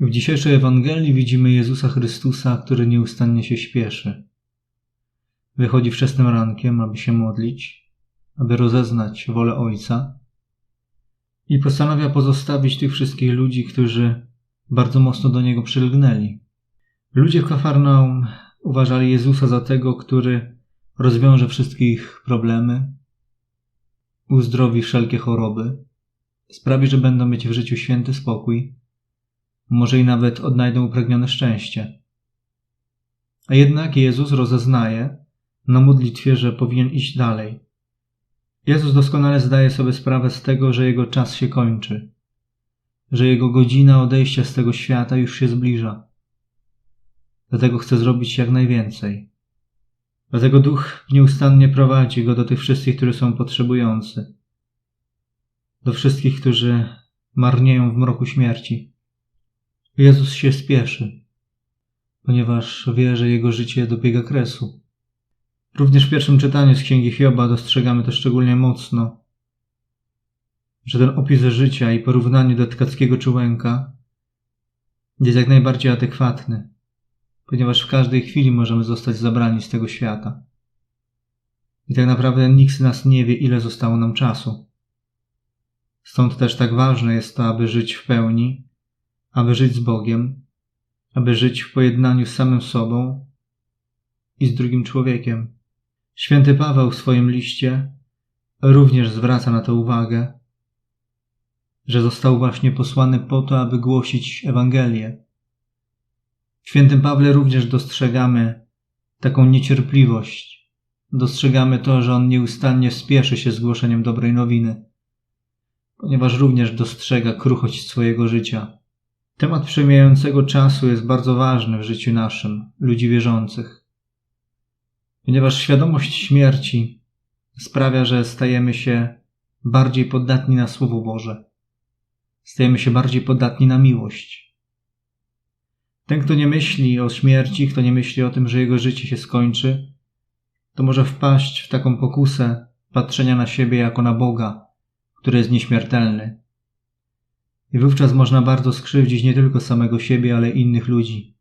W dzisiejszej Ewangelii widzimy Jezusa Chrystusa, który nieustannie się śpieszy. Wychodzi wczesnym rankiem, aby się modlić, aby rozeznać wolę Ojca i postanawia pozostawić tych wszystkich ludzi, którzy bardzo mocno do Niego przylgnęli. Ludzie w Kafarnaum uważali Jezusa za tego, który rozwiąże wszystkie ich problemy, uzdrowi wszelkie choroby, sprawi, że będą mieć w życiu święty spokój, może i nawet odnajdą upragnione szczęście. A jednak Jezus rozeznaje na modlitwie, że powinien iść dalej. Jezus doskonale zdaje sobie sprawę z tego, że jego czas się kończy, że jego godzina odejścia z tego świata już się zbliża. Dlatego chce zrobić jak najwięcej. Dlatego duch nieustannie prowadzi go do tych wszystkich, którzy są potrzebujący, do wszystkich, którzy marnieją w mroku śmierci. Jezus się spieszy, ponieważ wie, że jego życie dobiega kresu. Również w pierwszym czytaniu z Księgi Hioba dostrzegamy to szczególnie mocno, że ten opis życia i porównanie do tkackiego czułenka jest jak najbardziej adekwatny, ponieważ w każdej chwili możemy zostać zabrani z tego świata. I tak naprawdę nikt z nas nie wie, ile zostało nam czasu. Stąd też tak ważne jest to, aby żyć w pełni, aby żyć z Bogiem, aby żyć w pojednaniu z samym sobą i z drugim człowiekiem. Święty Paweł w swoim liście również zwraca na to uwagę, że został właśnie posłany po to, aby głosić Ewangelię. W świętym Pawle również dostrzegamy taką niecierpliwość. Dostrzegamy to, że on nieustannie spieszy się z głoszeniem dobrej nowiny, ponieważ również dostrzega kruchość swojego życia. Temat przemijającego czasu jest bardzo ważny w życiu naszym, ludzi wierzących, ponieważ świadomość śmierci sprawia, że stajemy się bardziej podatni na Słowo Boże, stajemy się bardziej podatni na miłość. Ten, kto nie myśli o śmierci, kto nie myśli o tym, że jego życie się skończy, to może wpaść w taką pokusę patrzenia na siebie jako na Boga, który jest nieśmiertelny, i wówczas można bardzo skrzywdzić nie tylko samego siebie, ale innych ludzi.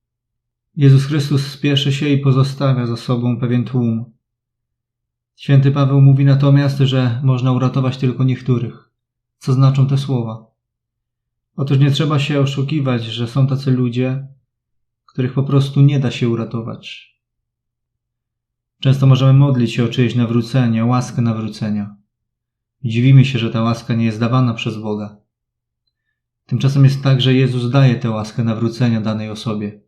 Jezus Chrystus spieszy się i pozostawia za sobą pewien tłum. Święty Paweł mówi natomiast, że można uratować tylko niektórych. Co znaczą te słowa? Otóż nie trzeba się oszukiwać, że są tacy ludzie, których po prostu nie da się uratować. Często możemy modlić się o czyjeś nawrócenie, o łaskę nawrócenia. Dziwimy się, że ta łaska nie jest dawana przez Boga. Tymczasem jest tak, że Jezus daje tę łaskę nawrócenia danej osobie.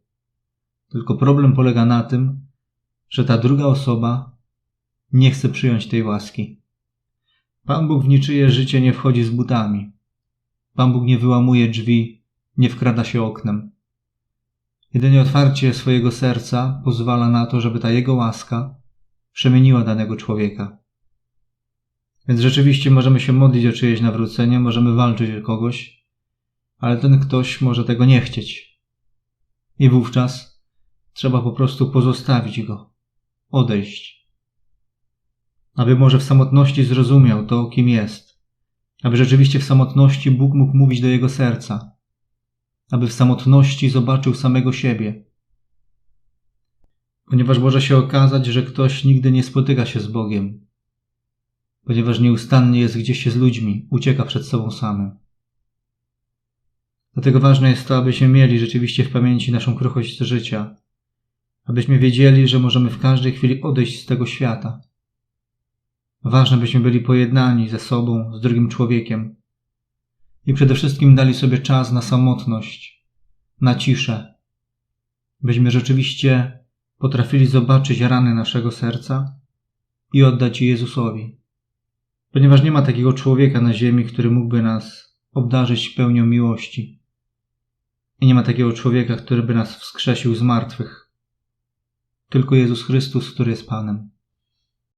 Tylko problem polega na tym, że ta druga osoba nie chce przyjąć tej łaski. Pan Bóg w niczyje życie nie wchodzi z butami. Pan Bóg nie wyłamuje drzwi, nie wkrada się oknem. Jedynie otwarcie swojego serca pozwala na to, żeby ta Jego łaska przemieniła danego człowieka. Więc rzeczywiście możemy się modlić o czyjeś nawrócenie, możemy walczyć o kogoś, ale ten ktoś może tego nie chcieć. I wówczas trzeba po prostu pozostawić go, odejść. Aby może w samotności zrozumiał to, kim jest. Aby rzeczywiście w samotności Bóg mógł mówić do jego serca. Aby w samotności zobaczył samego siebie. Ponieważ może się okazać, że ktoś nigdy nie spotyka się z Bogiem. Ponieważ nieustannie jest gdzieś się z ludźmi, ucieka przed sobą samym. Dlatego ważne jest to, abyśmy mieli rzeczywiście w pamięci naszą kruchość życia, abyśmy wiedzieli, że możemy w każdej chwili odejść z tego świata. Ważne, byśmy byli pojednani ze sobą, z drugim człowiekiem i przede wszystkim dali sobie czas na samotność, na ciszę, byśmy rzeczywiście potrafili zobaczyć rany naszego serca i oddać je Jezusowi. Ponieważ nie ma takiego człowieka na ziemi, który mógłby nas obdarzyć pełnią miłości. I nie ma takiego człowieka, który by nas wskrzesił z martwych. Tylko Jezus Chrystus, który jest Panem.